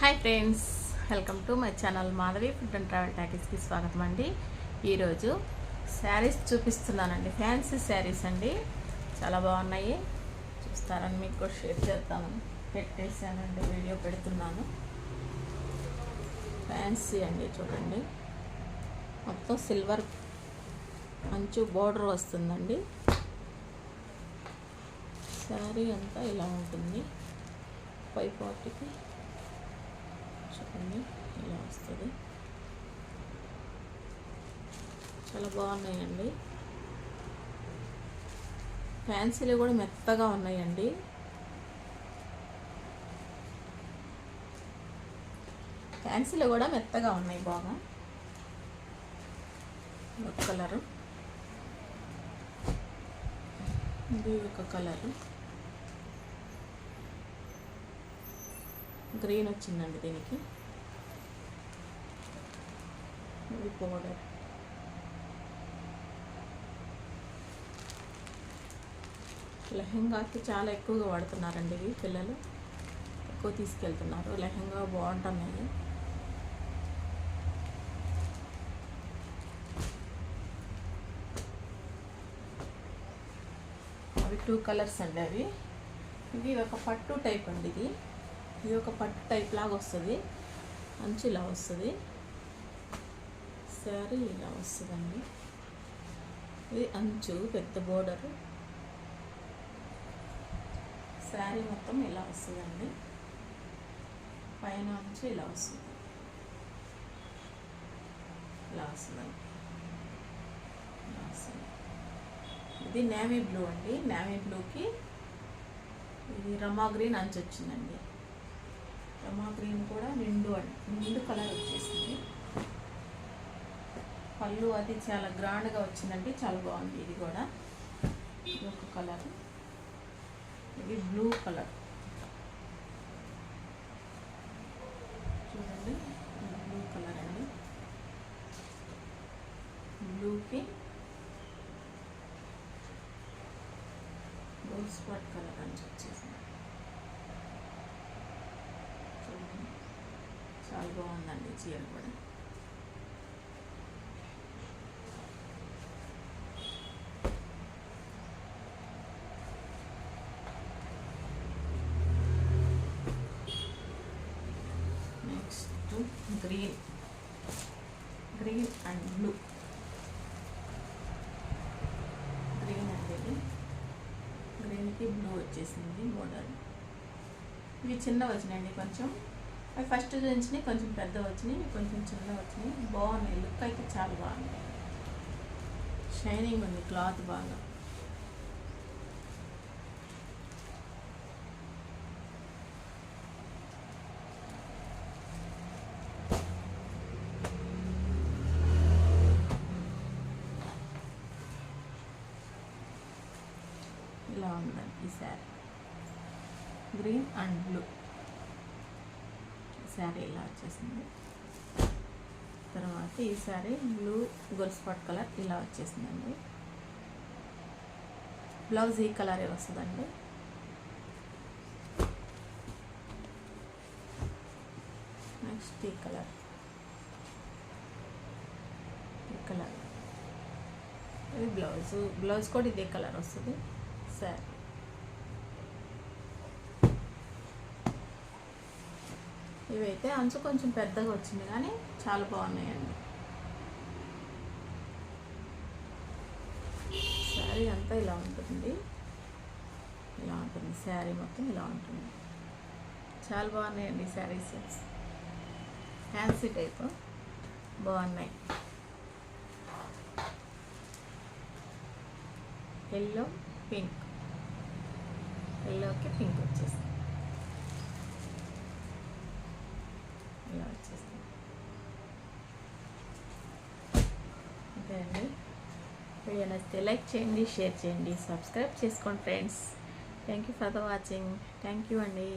Hi friends welcome to my channel Madhavi food and travel ట్యాకీస్కి స్వాగతం అండి. ఈరోజు శారీస్ చూపిస్తున్నానండి. ఫ్యాన్సీ శారీస్ అండి. చాలా బాగున్నాయి. చూస్తారని మీకు కూడా షేర్ చేస్తాను పెట్టేసానండి వీడియో పెడుతున్నాను. ఫ్యాన్సీ అండి చూడండి. మొత్తం సిల్వర్ మంచు బోర్డర్ వస్తుందండి. శారీ అంతా ఇలా ఉంటుంది. పై ఫార్టీకి చూడండి ఇలా వస్తుంది? చాలా బాగున్నాయండి. ఫ్యాన్సీలు కూడా మెత్తగా ఉన్నాయండి. ఫ్యాన్సీలు కూడా మెత్తగా ఉన్నాయి బాగా. ఒక కలరు. ఇది ఒక కలరు. గ్రీన్ వచ్చిందండి దీనికి. ఇది పౌడర్ లెహెంగాకి చాలా ఎక్కువగా వాడుతున్నారండి ఇవి పిల్లలు. ఎక్కువ తీసుకెళ్తున్నారు. లెహంగా బాగుంటున్నాయి. అవి టూ కలర్స్ అండి అవి. ఇవి ఒక పట్టు టైప్ అండి ఇది. ఇది ఒక పట్టు టైప్ లాగా వస్తుంది. మంచిలా వస్తుంది. శారీ ఇలా వస్తుందండి. ఇది అంచు పెద్ద బోర్డర్. శారీ మొత్తం ఇలా వస్తుందండి. పైన అంచు ఇలా వస్తుంది. ఇలా వస్తుందండి. ఇలా వస్తుంది. ఇది నేవీ బ్లూ అండి. నేవీ బ్లూకి ఇది రమా గ్రీన్ అంచు వచ్చిందండి. రమా గ్రీన్ కూడా నిండు అండి నిండు కలర్ వచ్చేసింది. పళ్ళు అది చాలా గ్రాండ్గా వచ్చిందండి చాలా బాగుంది. ఇది కూడా. ఇది ఒక కలర్. ఇది బ్లూ కలర్. చూడండి. బ్లూ కలర్ అండి. బ్లూకి గోల్డ్ స్పాట్ కలర్ అని వచ్చేసింది చూడండి. చాలా బాగుందండి చీర కూడా next green green and blue green అండి ఇది. గ్రీన్కి బ్లూ వచ్చేసింది బోర్డర్ ఇవి చిన్న వచ్చినాయండి కొంచెం. అవి ఫస్ట్ వచ్చినాయి కొంచెం పెద్ద వచ్చినాయి కొంచెం చిన్న వచ్చినాయి. బాగున్నాయి. లుక్ అయితే చాలా బాగుంది షైనింగ్ ఉంది క్లాత్ బాగా. ఇలా ఉందండి ఈ sari. Green and blue. Sari ఇలా వచ్చేసింది. తర్వాత ఈ శారీ బ్లూ గొలుసుపాట్ కలర్ ఇలా వచ్చేసిందండి. బ్లౌజ్ ఈ కలరే వస్తుందండి. నెక్స్ట్ ఈ కలర్. ఈ కలర్. ఇది బ్లౌజ్. బ్లౌజ్ కూడా ఇదే కలర్ వస్తుంది. శారీ ఇవైతే అంచు కొంచెం పెద్దగా వచ్చింది కానీ చాలా బాగున్నాయండి. శారీ అంతా ఇలా ఉంటుంది. ఇలా ఉంటుంది. శారీ మొత్తం ఇలా ఉంటుంది. చాలా బాగున్నాయండి శారీస్ ఫ్యాన్సీ టైపు బాగున్నాయి. ఎల్లో పింక్ ఎల్లోకి పింక్ వచ్చేసింది. ఇలా వచ్చేసింది. అంతే అండి వీడియో నచ్చితే లైక్ చేయండి షేర్ చేయండి సబ్స్క్రైబ్ చేసుకోండి friends. Thank you for the watching. Thank you అండి.